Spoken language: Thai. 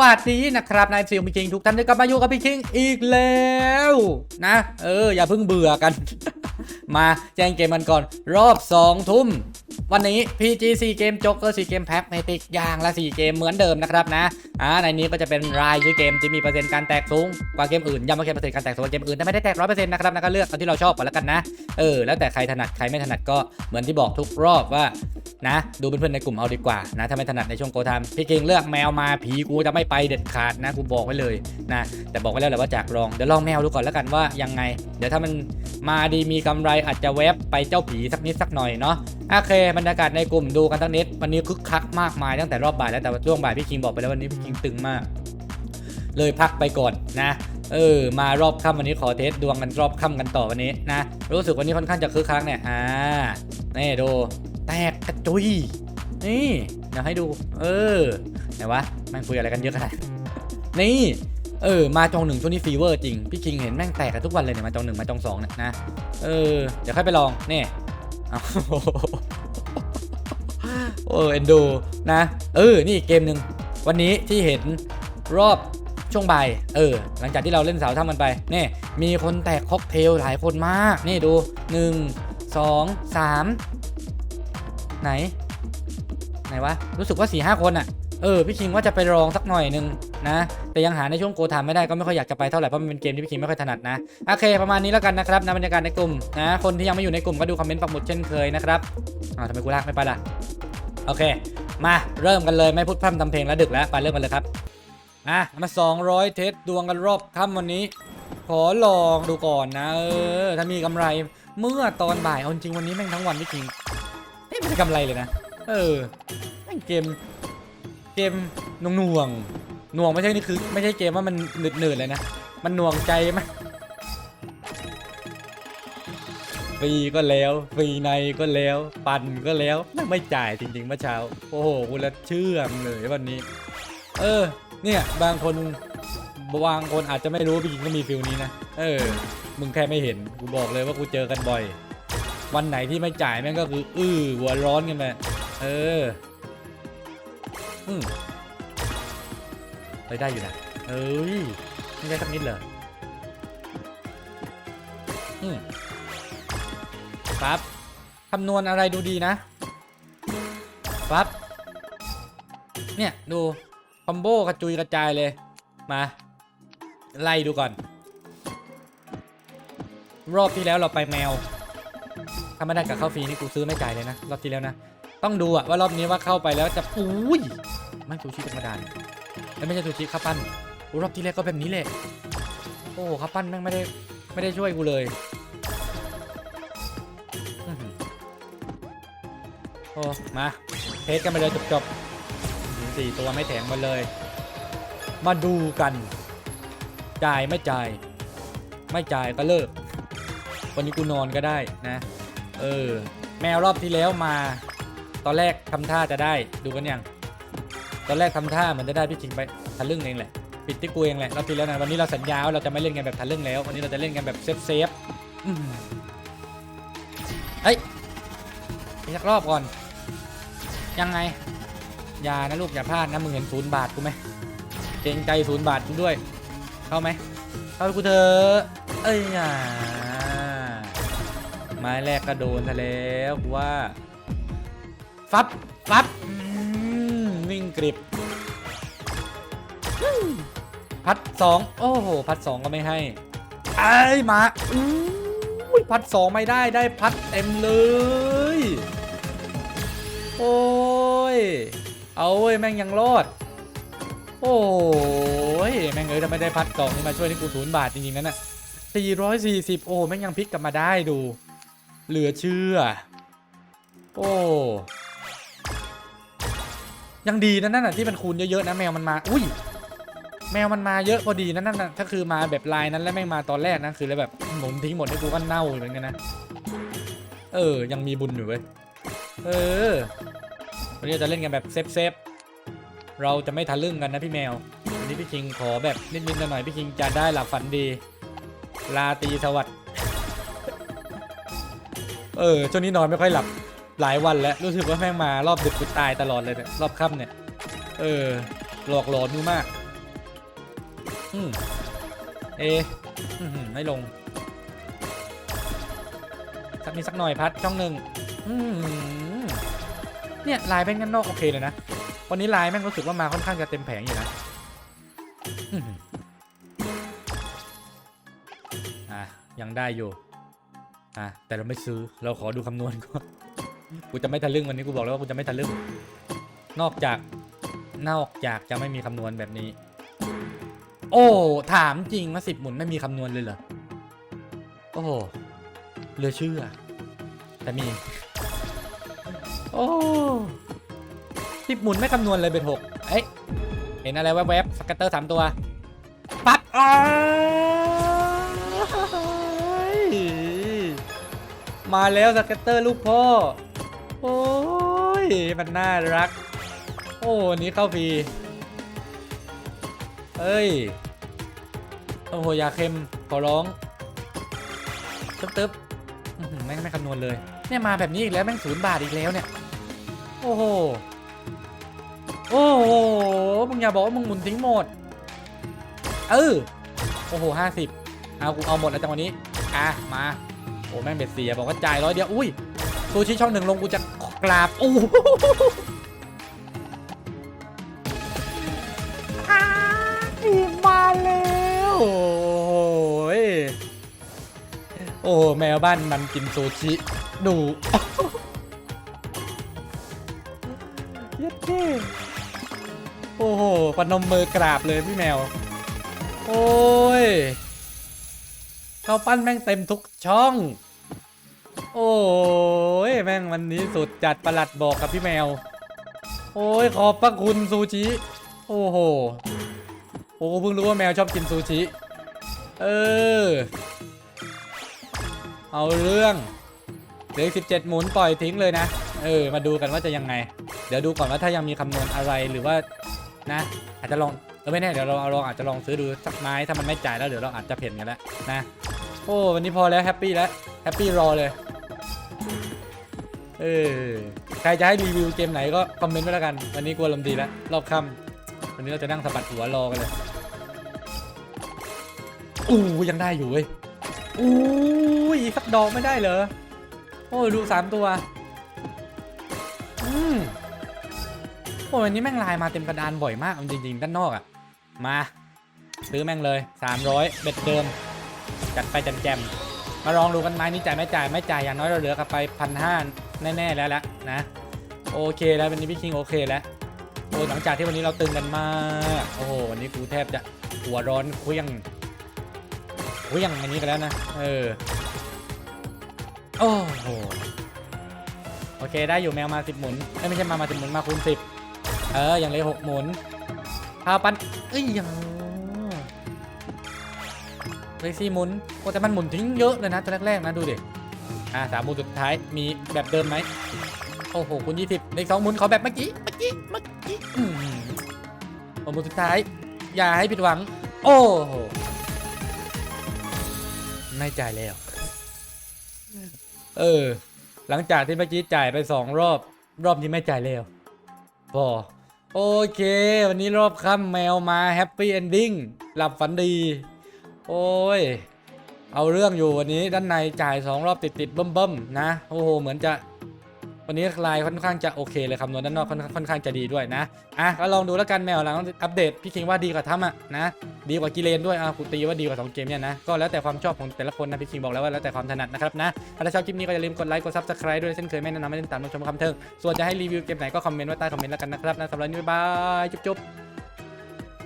สวัสดีนะครับนายฟิลพี่คิงทุกท่านได้กลับมาอยู่กับพี่คิงอีกแล้วนะ เออ อย่าเพิ่งเบื่อกัน มาแจ้งเกมมันก่อน รอบ2ทุ่ม วันนี้ PG 4เกมจ็กเกอร์4เกมแพ็คเมติกอย่างละ 4 เกมเหมือนเดิมนะครับนะอ่าในนี้ก็จะเป็นรายชื่อเกมที่มีเปอร์เซ็นต์การแตกสูงกว่าเกมอื่นย้ำว่าเกมเปอร์เซ็นต์การแตกสูงกว่าเกมอื่นแต่ไม่ได้แตกร้อยเปอร์เซ็นต์นะครับนะก็เลือกเอาที่เราชอบก่อนแล้วกันนะเออแล้วแต่ใครถนัดใครไม่ถนัดก็เหมือนที่บอกทุกรอบว่า นะ ดูเพื่อนๆในกลุ่มเอาดีกว่านะถ้าไม่ถนัดในช่วงโกทามพี่เก่งเลือกแมวมาผีกูจะไม่ไปเด็ดขาดนะกูบอกไว้เลยนะแต่บอกไว้แล้วแหละว่าจากลองเดี๋ยวลองแมวดูก่อนแล้วกันว่ายังไง เดี๋ยวถ้ามันมาดีมีกำไรอาจจะแวบไปเจ้าผีสักนิดสักหน่อยเนาะโอเคบรรยากาศในกลุ่มดูกันสักนิดวันนี้คึกคักมากมายตั้งแต่รอบบ่ายแล้วแต่ว่าช่วงบ่ายพี่คิงบอกไปแล้ววันนี้พี่คิงตึงมาก เลยพักไปก่อนนะเออ มารอบค่ำวันนี้ขอเทสดวงกันรอบค่ำกันต่อวันนี้นะ รู้สึกวันนี้ค่อนข้างจะคึกคักเนี่ย อ่า นี่ดู กกระจุย นี่ เดี๋ยวให้ดู เออ ไหนวะแม่งคุยอะไรกันเยอะขนาดนี่ เออ มาจองหนึ่งช่วงนี้ฟีเวอร์จริง พี่คิงเห็นแม่งแตกกันทุกวันเลยเนี่ย มาจองหนึ่งมาจองสองเนี่ยนะ เออ เดี๋ยวค่อยไปลองนี่เอาโอ้เอ็นดูนะ เออ นี่เกมหนึ่งวันนี้ที่เห็นรอบช่วงบ่าย เออ หลังจากที่เราเล่นสาวถ้ำมันไปนี่มีคนแตกค็อกเทลหลายคนมาก นี่ดู 1 2 3 ไหน ไหนวะ รู้สึกว่า4ี่ห้าคนอะเออพี่คิงว่าจะไปลองสักหน่อยหนึ่งนะ แต่ยังหาในช่วงโกทามไม่ได้ก็ไม่ค่อยอยากจะไปเท่าไหร่เพราะมันเป็นเกมที่พี่คิงไม่ค่อยถนัดนะโอเค ประมาณนี้แล้วกันนะครับนะบรรยากาศในกลุ่มนะคนที่ยังไม่อยู่ในกลุ่มก็ดูคอมเมนต์ปักหมุดเช่นเคยนะครับอ้าวทำไมกูลากไม่ไปล่ะโอเค มาเริ่มกันเลยไม่พูดพร่ำทำเพลงแล้วดึกแล้วไปเริ่มกันเลยครับอะมา200 เทสดวงกันรอบค่ำวันนี้ ขอลองดูก่อนนะเออถ้ามีกำไรเมื่อตอนบ่ายเอาจริงวันนี้แม่งทั้งวันพี่คิง ไม่มีกำไรเลยนะ เออเกม เกมน่วงน่วงน่วงไม่ใช่นี่คือ ไม่ใช่เกมว่ามันหนืดหนืดเลยนะ มันน่วงใจไหมากฟรีก็แล้วฟรีในก็แล้ว ปั่นก็แล้วไม่จ่ายจริงๆเมื่อเช้า โอ้โหกูละเชื่อมเลยวันนี้ เออ เนี่ยบางคนบางคนอาจจะไม่รู้ว่าพี่หญิงก็มีฟิลนี้นะ เออ มึงแค่ไม่เห็น กูบอกเลยว่ากูเจอกันบ่อย วันไหนที่ไม่จ่ายแม่งก็คือ อื้อหัวร้อนกันไปเอออืมเฮ้ยได้อยู่นะเอ้ยไม่ได้สักนิดเลยอืมครับคำนวณอะไรดูดีนะครับเนี่ยดูคอมโบกระจุยกระจายเลย มา ไล่ดูก่อน รอบที่แล้วเราไปแมว ถ้าไม่ได้กับเข้าฟรีนี่กูซื้อไม่จ่ายเลยนะรอบที่แล้วนะ ต้องดูอะว่ารอบนี้ว่าเข้าไปแล้วจะอุ้ยไม่ซูชิธรรมดาแล้วไม่ใช่ซูชิข้าวปั้นโอ้รอบที่แล้วก็แบบนี้แหละโอ้ข้าวปั้นแม่งไม่ได้ไม่ได้ช่วยกูเลยโอ้มาเทสกันไปเลยจบๆสี่ตัวไม่แถมมาเลย มาดูกัน จ่ายไม่จ่าย ไม่จ่ายก็เลิก วันนี้กูนอนก็ได้นะ เออ แมวรอบที่แล้วมา ตอนแรกทำท่าจะได้ดูกันยังตอนแรกทำท่าเหมือนจะได้พี่จริงไปทะลึ่งเองแหละปิดที่กูเองแหละรอบที่แล้วนะวันนี้เราสัญญาว่าเราจะไม่เล่นกันแบบทะลึ่งแล้ว วันนี้เราจะเล่นกันแบบเซฟเซฟเฮ้ยอีกสักรอบก่อน ยังไงอย่านะลูกอย่าพลาดนะมึงเห็นศูนย์บาทกูไหมเกรงใจศูนย์บาทกูด้วย เข้าไหมเข้ากูเถอะเอ้ยอ่า ไม้แรกก็โดนซะแล้วว่าฟับฟับอืมวิ่งกริบ พัดสองโอ้โห พัดสองก็ไม่ให้ไอ้มาอู้ยพัดสองไม่ได้ได้พัดเต็มเลย โอ้ย เอาเว้ย แม่งยังรอด โอ้ย แม่งเอ้ยถ้าไม่ได้พัดกล่องนี่มาช่วยนี่กูศูนย์บาทจริงๆนั่นน่ะ440 โอ้แม่งยังพลิกกลับมาได้ดู เหลือเชื่อ โอ้ยังดีนะนั่นน่ะที่มันคูณเยอะๆนะแมวมันมา อุ้ย แมวมันมาเยอะพอดีนะนั่นน่ะถ้าคือมาแบบลายนั้นแล้วแม่งมาตอนแรกนะคือแล้วแบบหมุนทิ้งหมดให้กูก็เน่าเหมือนกันนะ เออ ยังมีบุญอยู่เว้ย เออ วันนี้จะเล่นกันแบบเซฟเซฟๆเราจะไม่ทะลึ่งกันนะพี่แมว วันนี้พี่คิงขอแบบนิดๆหน่อยๆพี่คิงจะได้หลับฝันดี ลาตีสวัสดิ์ เออช่วงนี้นอนไม่ค่อยหลับหลายวันแล้วรู้สึกว่าแม่งมารอบดึกกูตายตลอดเลยเนี่ยรอบค่ำเนี่ย เออหลอกหลอนกูมาก อืมเออื้อหือไม่ลง สักนิดสักหน่อยพัดช่องหนึ่งอืมเนี่ยลายแม่งกันนอกโอเคเลยนะวันนี้ลายแม่งรู้สึกว่ามาค่อนข้างจะเต็มแผงอยู่นะอะยังได้อยู่ อะแต่เราไม่ซื้อเราขอดูคำนวณก่อนกูจะไม่ทะลึ่งวันนี้กูบอกแล้วว่ากูจะไม่ทะลึ่งนอกจากนอกจากจะไม่มีคำนวณแบบนี้ โอ้ถามจริงว่าสิบหมุนไม่มีคำนวณเลยเหรอโอ้เหลือเชื่อ แต่มี โอ้สิบหมุนไม่คำนวณเลยเป็นหกเอ้ยเห็นอะไรแวบๆสกัตเตอร์สามตัวปั๊บอ้า มาแล้วสเกัตเตอร์ลูกพ่อ โอ้ย มันน่ารัก โอ้นี้เข้าฟรีเอ้ย โอ้โหยาเค็ม ขอร้องตึ๊บตึ๊บแม่งไม่คำนวณเลย เนี่ยมาแบบนี้อีกแล้วแม่งศูนย์บาทอีกแล้วเนี่ย โอ้โห โอ้โห มึงอย่าบอกว่ามึงหมุนทิ้งหมด เออ โอ้โหห้าสิบเอากูเอาหมดแล้วจังหวะนี้ อะ มา โอ้แม่งเบ็ดเสียบอกว่าจ่ายร้อยเดียวอุ้ยซูชิช่องหนึ่งลงกูจะกราบโอ้โหอ้ามาแล้วโอ้ยโอ้แมวบ้านมันกินซูชิดูเย็ดเท่โอ้โหปนมมือกราบเลยพี่แมว โอ้ย ข้าวปั้นแม่งเต็มทุกช่อง โอ้ยแม่งวันนี้สุดจัดประหลัดบอกกับพี่แมว โอ้ยขอบพระคุณซูชิ โอ้โห โอ้เพิ่งรู้ว่าแมวชอบกินซูชิ เออ เอาเรื่องเหลือสิบเจ็ดหมุนปล่อยทิ้งเลยนะ เออ มาดูกันว่าจะยังไง เดี๋ยวดูก่อนว่าถ้ายังมีคำนวณอะไรหรือว่านะ อาจจะลองเออไม่แน่เดี๋ยวเราเอาลองอาจจะลองซื้อดูสักไม้ถ้ามันไม่จ่ายแล้วเดี๋ยวเราอาจจะเพ่นกันแล้วนะ อ้วันนี้พอแล้วแฮปปี้แล้วแฮปปี้รอเลยเออใครจะให้รีวิวเกมไหนก็คอมเมนต์ไว้แล้วกัน วันนี้กลัวลมดีแล้วรอบค่ำวันนี้เราจะนั่งสะบัดหัวรอกันเลยอู้ยังได้อยู่เว้ยอู้ยอีกสักดอกไม่ได้เหรอโอ้ดูสามตัวอืมโอ้วันนี้แม่งลายมาเต็มกระดานบ่อยมากจริงๆด้านนอกอะ่ะมาซื้อแม่งเลย 300เบ็ดเดิม จัดไปจันแจมมาลองดูกันไหมนี่จ่ายไม่จ่ายไม่จ่ายอย่างน้อยเราเหลือกลับไปพันห้าแน่ๆแล้วละนะโอเคแล้ววันนี้พี่คิงโอเคแล้วโอ้หลังจากที่วันนี้เราตึงกันมากโอ้โหวันนี้กูแทบจะหัวร้อนเครื่องเครื่องอันนี้กันแล้วนะเออโอ้โหโอเคได้อยู่แมวมาสิบหมุนไม่ใช่มามาสิบหมุนมาคูณสิบเอออย่างเลยหกหมุนข้าวปั้นเอ้ยยัง เลยสี่หมุนโอ้แต่มันหมุนทิ้งเยอะเลยนะตอนแรกๆนะดูดิอ่าสามหมุนสุดท้ายมีแบบเดิมไหมโอ้โหคูณยี่สิบเลขสองหมุนขอแบบเมื่อกี้เมื่อกี้เมื่อกี้อืมหมุนสุดท้าย อย่าให้ผิดหวัง โอ้โหไม่จ่ายแล้ว เออ หลังจากที่เมื่อกี้จ่ายไปสองรอบ รอบนี้ไม่จ่ายแล้วพอโอเค วันนี้รอบค่ำแมวมาแฮปปี้เอนดิ้งหลับฝันดี โอ้ย เอาเรื่องอยู่วันนี้ด้านในจ่ายสองรอบติดติดๆเบิ่มๆนะ โอ้โห เหมือนจะวันนี้ลายค่อนข้างจะโอเคเลยคำนวณด้านนอกค่อนข้างจะดีด้วยนะ อะก็ลองดูแล้วกันแมวหลังอัปเดตพี่คิงว่าดีกว่าทำอะนะ ดีกว่ากิเลนด้วยอะกูตีว่าดีกว่าสองเกมเนี่ยนะ ก็แล้วแต่ความชอบของแต่ละคนนะพี่คิงบอกแล้วว่าแล้วแต่ความถนัดนะครับนะ ถ้าชอบคลิปนี้ก็อย่าลืมกดไลค์กดซับสไครต์ด้วยเช่นเคยไม่แนะนำให้เล่นตามชมคำเทิง ส่วนจะให้รีวิวเกมไหนก็คอมเมนต์ไว้ใต้คอมเมนต์แล้วกันนะครับนะสำหรับนี้บ๊ายบายจุ๊บ